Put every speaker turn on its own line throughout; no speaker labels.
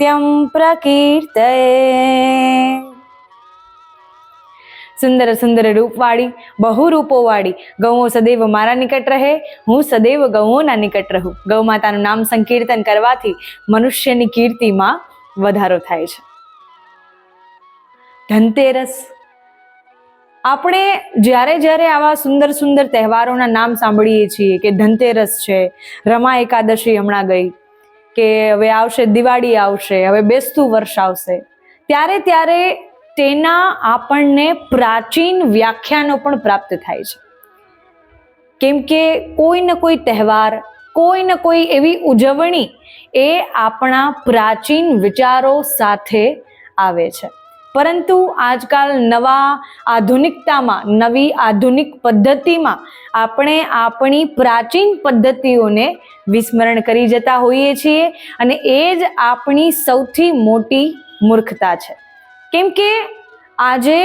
નિત્યમ પ્રકીર્તયે સુંદર સુંદર રૂપવાળી બહુ રૂપોવાળી ગૌઓ સદૈવ મારા નિકટ રહે હું સદૈવ ગૌઓના નિકટ રહું ગૌ માતાનું નામ સંકીર્તન કરવાથી મનુષ્યની કીર્તિમાં વધારો થાય છે. ધનતેરસ. આપણે જ્યારે જ્યારે આવા સુંદર સુંદર તહેવારોના નામ સાંભળીએ છીએ કે ધનતેરસ છે, રમા એકાદશી હમણાં ગઈ કે હવે આવશે, દિવાળી આવશે, હવે બેસતું વર્ષ આવશે. ત્યારે ત્યારે તેના આપણને પ્રાચીન વ્યાખ્યાનો પણ પ્રાપ્ત થાય છે. કેમ કે કોઈ ને કોઈ તહેવાર, કોઈ ને કોઈ એવી ઉજવણી એ આપણા પ્રાચીન વિચારો સાથે આવે છે. પરંતુ આજકાલ નવા આધુનિકતામાં, નવી આધુનિક પદ્ધતિમાં આપણે આપણી પ્રાચીન પદ્ધતિઓને વિસ્મરણ કરી જતા હોઈએ છીએ અને એ જ આપણી સૌથી મોટી મૂર્ખતા છે. કેમ કે આજે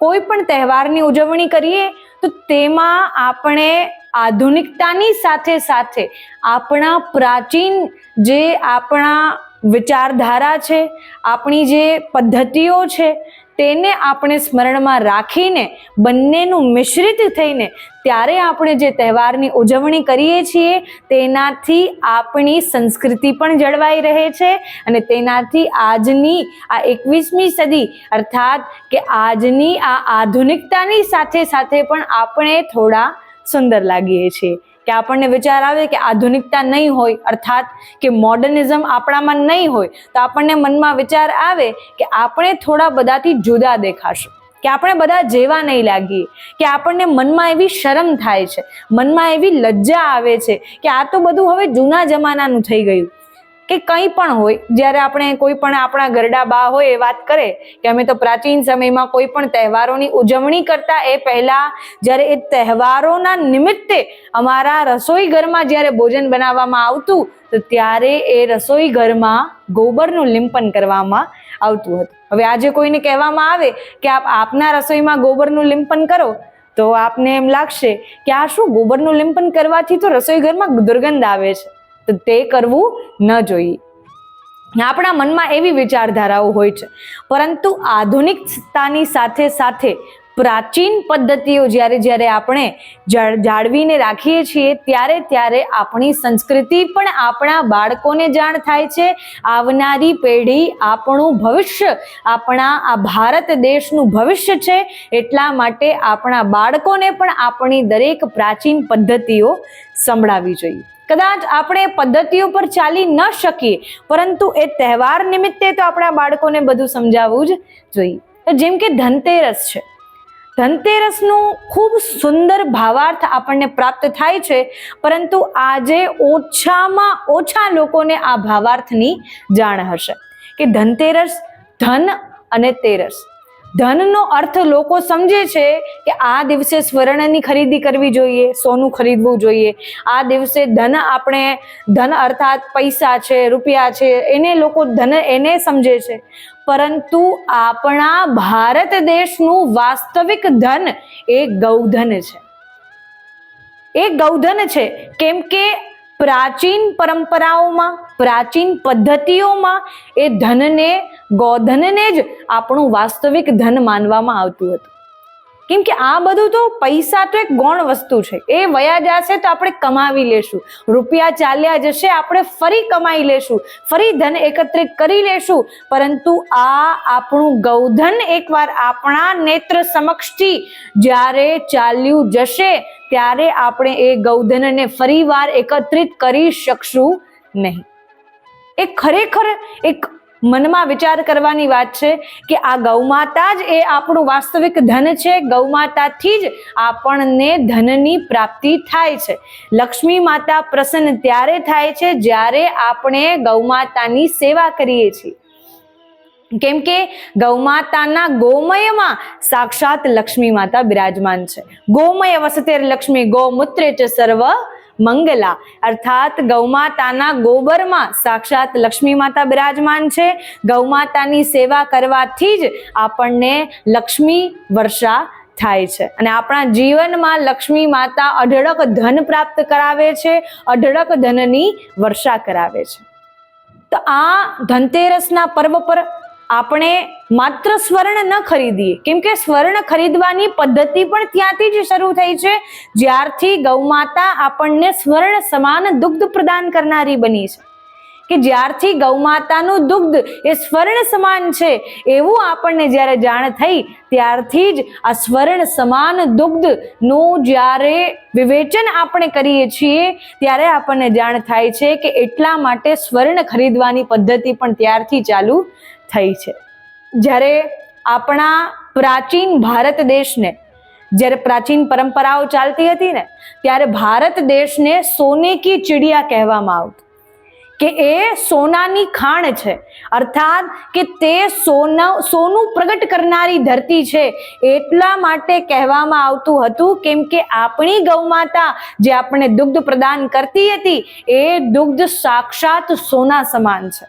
કોઈ પણ તહેવારની ઉજવણી કરીએ, તો તેમાં આપણે આધુનિકતાની સાથે સાથે આપણા પ્રાચીન જે આપણા વિચારધારા છે, આપણી જે પદ્ધતિઓ છે, તેને આપણે સ્મરણમાં રાખીને બંનેનું મિશ્રિત થઈને ત્યારે આપણે જે તહેવારની ઉજવણી કરીએ છીએ, તેનાથી આપણી સંસ્કૃતિ પણ જળવાઈ રહે છે અને તેનાથી આજની આ એકવીસમી સદી અર્થાત કે આજની આ આધુનિકતાની સાથે સાથે પણ આપણે થોડા સુંદર લાગીએ છીએ. કે આપણને વિચાર આવે કે આધુનિકતા નહીં હોય, અર્થાત કે મોડર્નિઝમ આપણામાં નહીં હોય, તો આપણને મનમાં વિચાર આવે કે આપણે થોડા બધાથી જુદા દેખાશું. કે આપણે બધા જેવા નહીં લાગીએ. કે આપણને મનમાં એવી શરમ થાય છે. મનમાં એવી લજ્જા આવે છે કે આ તો બધું હવે જૂના જમાનાનું થઈ ગયું. કે કંઈ પણ હોય, જ્યારે આપણે કોઈ પણ આપણા ગરડા બા હોય એ વાત કરે, કે અમે તો પ્રાચીન સમયમાં કોઈ પણ તહેવારોની ઉજવણી કરતા એ પહેલા જ્યારે એ તહેવારોના નિમિત્તે અમારા રસોઈ ઘરમાં જ્યારે ભોજન બનાવવામાં આવતું, તો ત્યારે એ રસોઈ ઘરમાં ગોબરનું લિંપન કરવામાં આવતું હતું. હવે આજે કોઈને કહેવામાં આવે કે આપ આપના રસોઈમાં ગોબરનું લીંપન કરો, તો આપને એમ લાગશે કે આ શું, ગોબરનું લિંપન કરવાથી તો રસોઈ ઘરમાં દુર્ગંધ આવે છે. તો તે કરવું ન જોઈએ. આપણા મનમાં એવી વિચારધારાઓ હોય છે. પરંતુ આધુનિકતાની સાથે સાથે પ્રાચીન પદ્ધતિઓ જ્યારે જ્યારે આપણે જાળવીને રાખીએ છીએ, ત્યારે ત્યારે આપણી સંસ્કૃતિ પણ આપણા બાળકોને જાણ થાય છે. આવનારી પેઢી આપણું ભવિષ્ય, આપણા આ ભારત દેશનું ભવિષ્ય છે. એટલા માટે આપણા બાળકોને પણ આપણી દરેક પ્રાચીન પદ્ધતિઓ સંભળાવી જોઈએ. કદાચ આપણે પદ્ધતિઓ પર ચાલી ન શકીએ, પરંતુ એ તહેવાર નિમિત્તે તો આપણા બાળકોને બધું સમજાવવું જ જોઈએ. તો જેમ કે ધનતેરસ છે. ધનતેરસનું ખૂબ સુંદર ભાવાર્થ આપણને પ્રાપ્ત થાય છે, પરંતુ આજે ઓછામાં ઓછા લોકોને આ ભાવાર્થની જાણ હશે. કે ધનતેરસ ધન અને તેરસ. ધનનો અર્થ લોકો સમજે છે કે આ દિવસે સ્વર્ણની ખરીદી કરવી જોઈએ, સોનું ખરીદવું જોઈએ. આ દિવસે ધન આપણે, ધન અર્થાત પૈસા છે, રૂપિયા છે, એને લોકો ધન એને સમજે છે. પરંતુ આપણા ભારત દેશનું વાસ્તવિક ધન એ ગૌધન છે. એ ગૌધન છે. કેમ કે પ્રાચીન પરંપરાઓમાં પ્રાચીન પદ્ધતિઓમાં એ ધનને, ગોધનને જ આપણું વાસ્તવિક ધન માનવામાં આવતું હતું. કેમ કે આ બધું તો પૈસા તો એક ગૌણ વસ્તુ છે. એ વયા જશે તો આપણે કમાવી લેશું. રૂપિયા ચાલ્યા જશે આપણે ફરી કમાઈ લેશું. ફરી ધન એકત્રિત કરી લેશું. પરંતુ આ આપણું ગૌધન એકવાર આપણા નેત્ર સમક્ષથી જ્યારે ચાલ્યું જશે, ત્યારે આપણે એ ગૌધનને ફરીવાર એકત્રિત કરી શકશું નહીં. એ ખરેખર એક મનમાં વિચાર કરવાની વાત છે કે આ ગૌમાતા જ એ આપણું વાસ્તવિક ધન છે. ગૌમાતાથી જ આપણને ધનની પ્રાપ્તિ થાય છે. લક્ષ્મી માતા પ્રસન્ન ત્યારે થાય છે જ્યારે આપણે ગૌમાતાની સેવા કરીએ છીએ. કેમ કે ગૌમાતાના ગોમયમાં સાક્ષાત લક્ષ્મી માતા બિરાજમાન છે. ગોમય વસતેર લક્ષ્મી, ગૌમૂત્રે ચ સર્વ મંગલા અર્થાત ગૌમાતાના ગોબરમાં સાક્ષાત લક્ષ્મી માતા બિરાજમાન છે. ગૌમાતાની સેવા કરવાથી જ આપણને લક્ષ્મી વર્ષા થાય છે. અને આપણા જીવનમાં લક્ષ્મી માતા અઢળક ધન પ્રાપ્ત કરાવે છે, અઢળક ધનની વર્ષા કરાવે છે. તો આ ધનતેરસના પર્વ પર આપણે માત્ર સ્વર્ણ ન ખરીદીએ. કેમ કે સ્વર્ણ ખરીદવાની પદ્ધતિ પણ ત્યાંથી જ શરૂ થઈ છે. જ્યારથી ગૌમાતા આપણને સ્વર્ણ સમાન દુગ્ધ પ્રદાન કરનારી બની છે. કે જ્યારથી ગૌમાતાનું દુગ્ધ એ સ્વર્ણ સમાન છે, એવું આપણને જ્યારે જાણ થઈ, ત્યારથી જ આ સ્વર્ણ સમાન દુગ્ધનું જ્યારે વિવેચન આપણે કરીએ છીએ, ત્યારે આપણને જાણ થાય છે કે એટલા માટે સ્વર્ણ ખરીદવાની પદ્ધતિ પણ ત્યારથી ચાલુ થઈ છે. જ્યારે આપણા પ્રાચીન ભારત દેશને, જ્યારે પ્રાચીન પરંપરાઓ ચાલતી હતી ને, ત્યારે ભારત દેશને સોને કી ચિડિયા કહેવામાં આવતું. કે એ સોનાની ખાણ છે. અર્થાત કે તે સોના, સોનું પ્રગટ કરનારી ધરતી છે એટલા માટે કહેવામાં આવતું હતું, કેમ કે આપણી ગૌમાતા જે આપણે દુગ્ધ પ્રદાન કરતી હતી, એ દુગ્ધ સાક્ષાત સોના સમાન છે.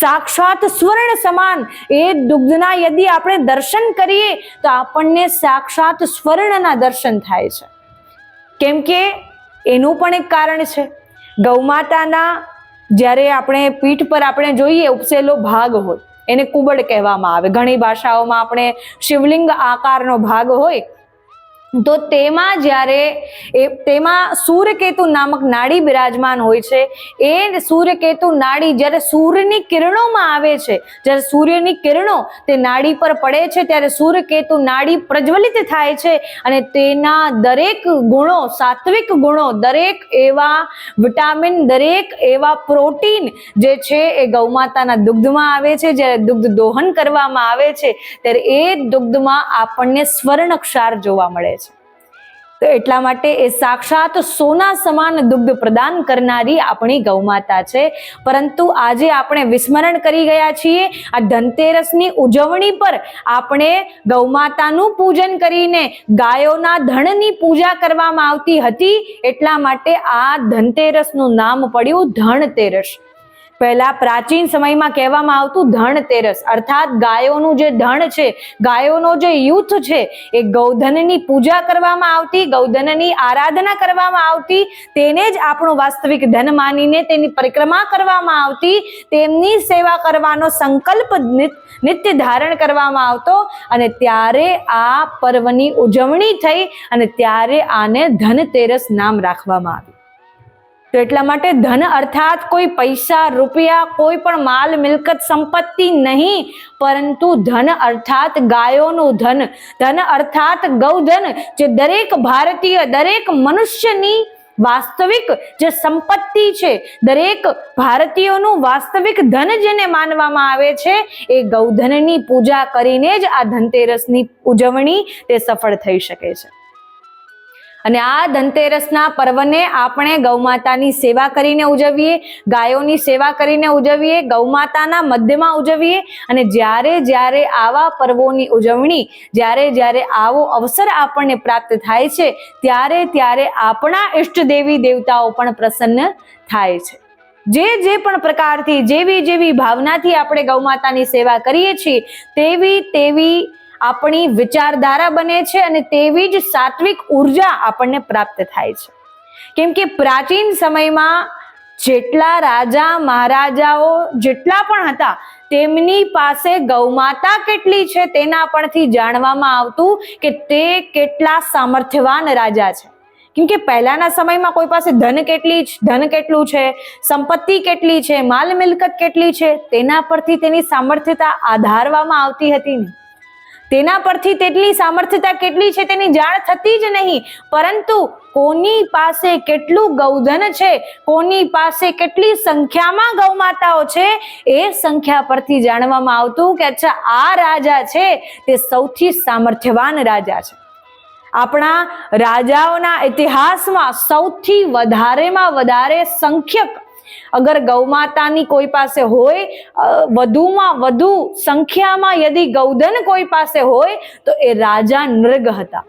સાક્ષાત સ્વર્ણ સમાન. એ દુગ્ધના યદિ આપણે દર્શન કરીએ, તો આપણને સાક્ષાત સ્વર્ણના દર્શન થાય છે. કેમ કે એનું પણ એક કારણ છે. ગૌમાતાના જ્યારે આપણે પીઠ પર આપણે જોઈએ, ઉપસેલો ભાગ હોય, એને કુબડ કહેવામાં આવે. ઘણી ભાષાઓમાં આપણે શિવલિંગ આકારનો ભાગ હોય તો તેમાં જ્યારે એ તેમાં સૂર્યકેતુ નામક નાડી બિરાજમાન હોય છે, એ સૂર્યકેતુ નાડી જ્યારે સૂર્યની કિરણોમાં આવે છે, જ્યારે સૂર્યની કિરણો તે નાડી પર પડે છે, ત્યારે સૂર્યકેતુ નાડી પ્રજ્વલિત થાય છે અને તેના દરેક ગુણો, સાત્વિક ગુણો, દરેક એવા વિટામિન, દરેક એવા પ્રોટીન જે છે એ ગૌમાતાના દુગ્ધમાં આવે છે, જ્યારે દુગ્ધ દોહન કરવામાં આવે છે, ત્યારે એ દુગ્ધમાં આપણને સ્વર્ણ ક્ષાર જોવા મળે છે. તો એટલા માટે એ સાક્ષાત સોના સમાન દુગ્ધ પ્રદાન કરનારી આપણી ગૌમાતા છે. પરંતુ આજે આપણે વિસ્મરણ કરી ગયા છીએ આ ધનતેરસની ઉજવણી પર આપણે ગૌમાતાનું પૂજન કરીને ગાયોના ધણની પૂજા કરવામાં આવતી હતી. એટલા માટે આ ધનતેરસનું નામ પડ્યું ધનતેરસ પહેલા પ્રાચીન સમયમાં કહેવામાં આવતું ધનતેરસ અર્થાત ગાયોનું જે ધન છે, ગાયોનો જે યુથ છે, એ ગૌધનની પૂજા કરવામાં આવતી, ગૌધનની આરાધના કરવામાં આવતી, તેને જ આપણું વાસ્તવિક ધન માનીને તેની પરિક્રમા કરવામાં આવતી, તેમની સેવા કરવાનો સંકલ્પ નિત- નિત્ય ધારણ કરવામાં આવતો અને ત્યારે આ પર્વની ઉજવણી થઈ અને ત્યારે આને ધનતેરસ નામ રાખવામાં આવ્યું. તો એટલા માટે ધન અર્થાત કોઈ પૈસા, રૂપિયા, કોઈ પણ માલ, મિલકત, સંપત્તિ નહીં, પરંતુ ધન અર્થાત ગાયોનું ધન. ધન અર્થાત ગૌધન, જે દરેક ભારતીય, દરેક મનુષ્યની વાસ્તવિક જે સંપત્તિ છે, દરેક ભારતીયોનું વાસ્તવિક ધન જેને માનવામાં આવે છે, એ ગૌધનની પૂજા કરીને જ આ ધનતેરસની ઉજવણી તે સફળ થઈ શકે છે. અને આ ધનતેરસના પર્વને આપણે ગૌમાતાની સેવા કરીને ઉજવીએ, ગાયોની સેવા કરીને ઉજવીએ, ગૌમાતાના મધ્યમાં ઉજવીએ અને જ્યારે જ્યારે આવા પર્વોની ઉજવણી, જ્યારે જ્યારે આવો અવસર આપણને પ્રાપ્ત થાય છે, ત્યારે ત્યારે આપણા ઈષ્ટ દેવી દેવતાઓ પણ પ્રસન્ન થાય છે. જે જે પણ પ્રકારથી, જેવી જેવી ભાવનાથી આપણે ગૌમાતાની સેવા કરીએ છીએ, તેવી તેવી આપણી વિચારધારા બને છે અને તેવી જ સાત્વિક ઊર્જા આપણને પ્રાપ્ત થાય છે. કેમ કે પ્રાચીન સમયમાં જેટલા રાજા, મહારાજાઓ જેટલા પણ હતા, તેમની પાસે ગૌમાતા કેટલી છે તેના પરથી જાણવામાં આવતું કે તે કેટલા સામર્થ્યવાન રાજા છે. કેમ કે પહેલાના સમયમાં કોઈ પાસે ધન કેટલી ધન કેટલું છે, સંપત્તિ કેટલી છે, માલ મિલકત કેટલી છે, તેના પરથી તેની સામર્થ્યતા આધારવામાં આવતી હતી નહીં તેના પરથી તેટલી સામર્થ્યતા કેટલી છે તેની જાણ થતી જ નહીં. પરંતુ કોની પાસે કેટલું ગૌધન છે, કોની પાસે કેટલી સંખ્યામાં ગૌમાતાઓ છે, એ સંખ્યા પરથી જાણવામાં આવતું કે અચ્છા, આ રાજા છે, તે સૌથી સામર્થ્યવાન રાજા છે. આપણા રાજાઓના ઇતિહાસમાં સૌથી વધારેમાં વધારે સંખ્યક અગર ગૌમાતાની કોઈ પાસે હોય વધુમાં વધુ સંખ્યામાં યદિ ગૌધન કોઈ પાસે હોય, તો એ રાજા નૃગ હતા.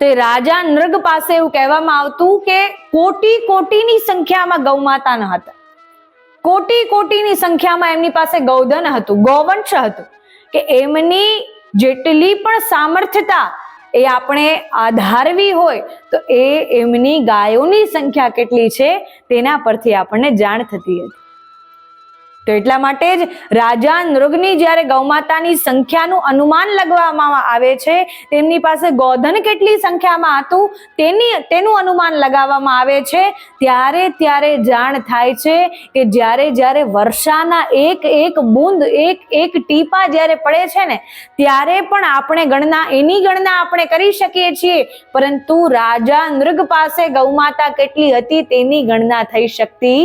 તે રાજા નૃગ પાસે એવું કહેવામાં આવતું કે કોટી કોટીની સંખ્યામાં ગૌમાતા ન હતા. કોટી કોટીની સંખ્યામાં એમની પાસે ગૌધન હતું, ગૌવંશ હતું. કે એમની જેટલી પણ સામર્થ્યતા એ આપણે આધારવી હોય તો એ એમની ગાયોની સંખ્યા કેટલી છે તેના પરથી આપણને જાણ થતી હતી. તો એટલા માટે જ રાજા નૃગની જ્યારે ગૌમાતાની સંખ્યાનું અનુમાન લગાવવામાં આવે છે, તેમની પાસે ગોધન કેટલી સંખ્યામાં હતું, તેની, તેનું અનુમાન લગાવવામાં આવે છે. ત્યારે ત્યારે જાણ થાય છે કે જ્યારે જ્યારે વર્ષાના એક એક બૂંદ, એક એક ટીપા જ્યારે પડે છે ને, ત્યારે પણ આપણે ગણના, એની ગણના આપણે કરી શકીએ છીએ. પરંતુ રાજા નૃગ પાસે ગૌમાતા કેટલી હતી તેની ગણના થઈ શકતી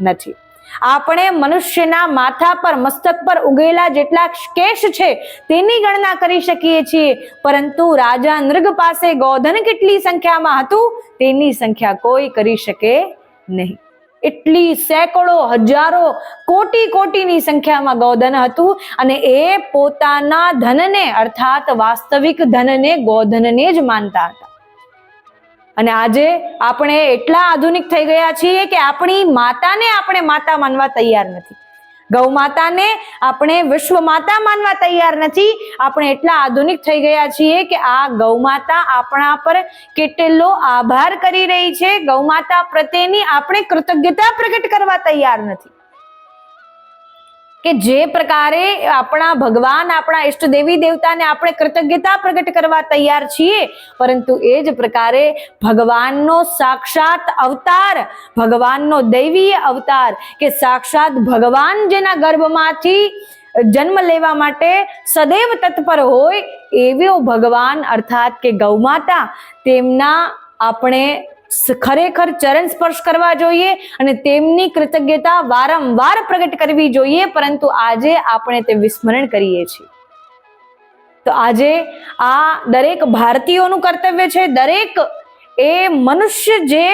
નથી. આપણે મનુષ્યના માથા પર, મસ્તક પર ઉગેલા જેટલા કેશ છે, તેની ગણના કરી શકીએ છીએ. પરંતુ રાજા નૃગ પાસે ગોધન કેટલી સંખ્યામાં હતું? તેની સંખ્યા કોઈ કરી શકે નહીં. એટલી સેંકડો, હજારો, કોટી કોટીની સંખ્યામાં ગોધન હતું અને એ પોતાના ધનને, અર્થાત વાસ્તવિક ધનને ગોધનને જ માનતા હતા. અને આજે આપણે એટલા આધુનિક થઈ ગયા છીએ કે આપણી માતાને આપણે માતા માનવા તૈયાર નથી. ગૌ માતાને આપણે વિશ્વ માતા માનવા તૈયાર નથી. આપણે એટલા આધુનિક થઈ ગયા છીએ કે આ ગૌ માતા આપણા પર કેટલો આભાર કરી રહી છે. ગૌ માતા પ્રત્યેની આપણે કૃતજ્ઞતા પ્રગટ કરવા તૈયાર નથી. કે જે પ્રકારે આપણા ભગવાન, આપણા ઈષ્ટ દેવી દેવતાને આપણે કૃતજ્ઞતા પ્રગટ કરવા તૈયાર છીએ, પરંતુ એ જ પ્રકારે ભગવાનનો સાક્ષાત અવતાર, ભગવાનનો દૈવીય અવતાર કે સાક્ષાત ભગવાન જેના ગર્ભમાંથી જન્મ લેવા માટે સદૈવ તત્પર હોય એવો ભગવાન અર્થાત કે ગૌમાતા, તેમના આપણે ખરેખર ચરણ સ્પર્શ કરવા જોઈએ અને તેમની કૃતજ્ઞતા વારંવાર પ્રગટ કરવી જોઈએ, પરંતુ આજે આપણે તે વિસ્મરણ કરીએ છીએ. તો આજે આ દરેક ભારતીયોનું કર્તવ્ય છે, દરેક એ મનુષ્ય જે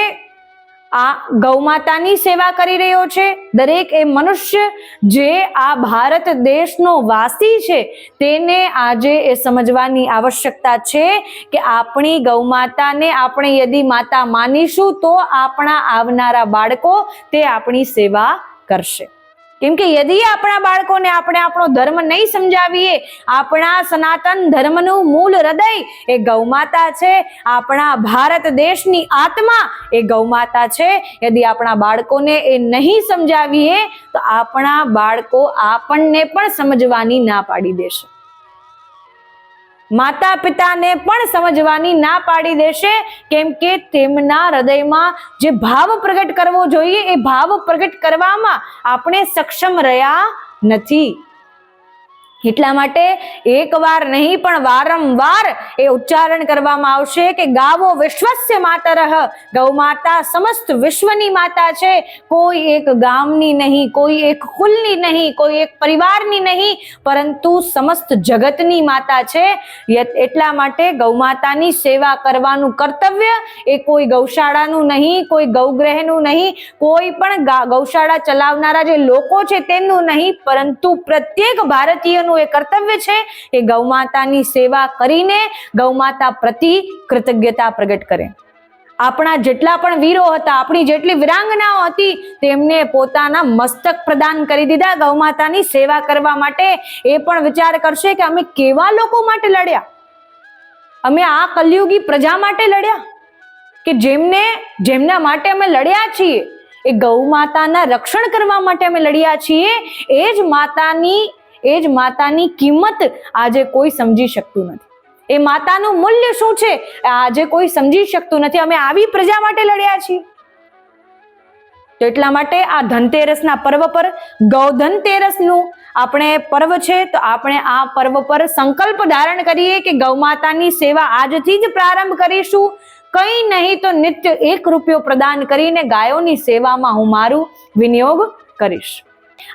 આ ગૌમાતાની સેવા કરી રહ્યો છે. દરેક એ મનુષ્ય જે આ ભારત દેશનો વાસી છે તેને આજે એ સમજવાની આવશ્યકતા છે કે આપણી ગૌમાતાને આપણે યદી માતા માનીશું તો આપણા આવનારા બાળકો તે આપણી સેવા કરશે. કેમ કે યદિ આપણા બાળકોને આપણે આપણો ધર્મ નહીં સમજાવીએ, આપણા સનાતન ધર્મનું મૂળ હૃદય એ ગૌમાતા છે. આપણા ભારત દેશની આત્મા એ ગૌમાતા છે. યદિ આપણા બાળકોને એ નહીં સમજાવીએ, તો આપણા બાળકો આપણને પણ સમજવાની ના પાડી દેશે. માતા પિતાને પણ સમજવાની ના પાડી દેશે, કેમ કે તેમના હૃદયમાં જે ભાવ પ્રગટ કરવો જોઈએ, એ ભાવ પ્રગટ કરવામાં આપણે સક્ષમ રહ્યા નથી. એટલા માટે એકવાર નહીં પણ વારંવાર એ ઉચ્ચારણ કરવામાં આવશે કે ગાવો વિશ્વસ્ય માતરઃ. ગૌ માતા સમસ્ત વિશ્વની માતા છે. કોઈ એક ગામની નહીં, કોઈ એક કુલની નહીં, કોઈ એક પરિવારની નહીં, પરંતુ સમસ્ત જગતની માતા છે. એટલા માટે ગૌ માતાની સેવા કરવાનું કર્તવ્ય એ કોઈ ગૌશાળાનું નહીં, કોઈ ગૌગ્રહનું નહીં, કોઈ પણ ગૌશાળા ચલાવનારા જે લોકો છે તેમનું નહીં, પરંતુ પ્રત્યેક ભારતીયનું એ કર્તવ્ય છે કે ગૌમાતાની સેવા કરીને ગૌમાતા પ્રતિ કૃતજ્ઞતા પ્રગટ કરે. આપણા જેટલા પણ વીરો હતા, આપણી જેટલી વિરાંગનાઓ હતી, તેમને પોતાના મસ્તક પ્રદાન કરી દીધા ગૌમાતાની સેવા કરવા માટે. એ પણ વિચાર કરશે કે અમે કેવા લોકો માટે લડ્યા? અમે આ કલયુગી પ્રજા માટે લડ્યા? કે જેમને, જેમના માટે અમે લડ્યા છીએ? એ ગૌ માતાના રક્ષણ કરવા માટે અમે લડ્યા છીએ? એ જ માતાની એ જ માતાની કિંમત આજે કોઈ સમજી શકતું નથી. એ માતાનું મૂલ્ય શું છે? આજે કોઈ સમજી શકતું નથી. અમે આવી પ્રજા માટે લડ્યા છીએ. તો એટલા માટે આ ધનતેરસના પર્વ પર ગૌધનતેરસનું આપણે પર્વ છે, તો આપણે આ પર્વ પર સંકલ્પ ધારણ કરીએ કે ગૌમાતાની સેવા આજથી જ પ્રારંભ કરીશું. કંઈ નહીં તો નિત્ય એક રૂપિયો પ્રદાન કરીને ગાયોની સેવામાં હું મારું વિનિયોગ કરીશ.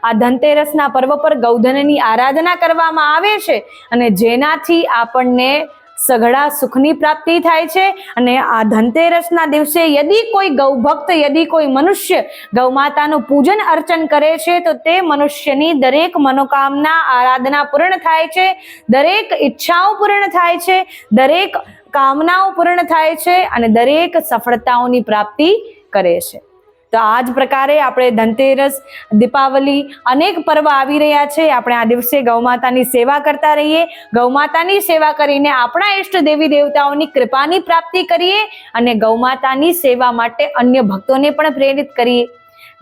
આ ધનતેરસના પર્વ પર ગૌધનની આરાધના કરવામાં આવે છે અને જેનાથી આપણને સઘળા સુખની પ્રાપ્તિ થાય છે અને આ ધનતેરસના દિવસે યદી કોઈ ગૌભક્ત યદી કોઈ મનુષ્ય ગૌમાતાનું પૂજન અર્ચન કરે છે, તો તે મનુષ્યની દરેક મનોકામના આરાધના પૂર્ણ થાય છે, દરેક ઈચ્છાઓ પૂર્ણ થાય છે, દરેક કામનાઓ પૂર્ણ થાય છે અને દરેક સફળતાઓની પ્રાપ્તિ કરે છે. તો આ જ પ્રકારે આપણે ધનતેરસ, દીપાવલી અનેક પર્વ આવી રહ્યા છે. આપણે આ દિવસે ગૌમાતાની સેવા કરતા રહીએ. ગૌમાતાની સેવા કરીને આપણા ઈષ્ટ દેવી દેવતાઓની કૃપાની પ્રાપ્તિ કરીએ અને ગૌમાતાની સેવા માટે અન્ય ભક્તોને પણ પ્રેરિત કરીએ.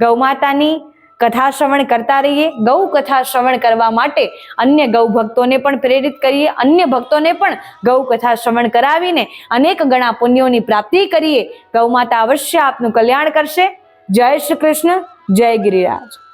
ગૌમાતાની કથા શ્રવણ કરતા રહીએ. ગૌ કથા શ્રવણ કરવા માટે અન્ય ગૌ ભક્તોને પણ પ્રેરિત કરીએ. અન્ય ભક્તોને પણ ગૌ કથા શ્રવણ કરાવીને અનેક ગણા પુણ્યોની પ્રાપ્તિ કરીએ. ગૌમાતા અવશ્ય આપનું કલ્યાણ કરશે. જય શ્રી કૃષ્ણ જય ગિરિરાજ.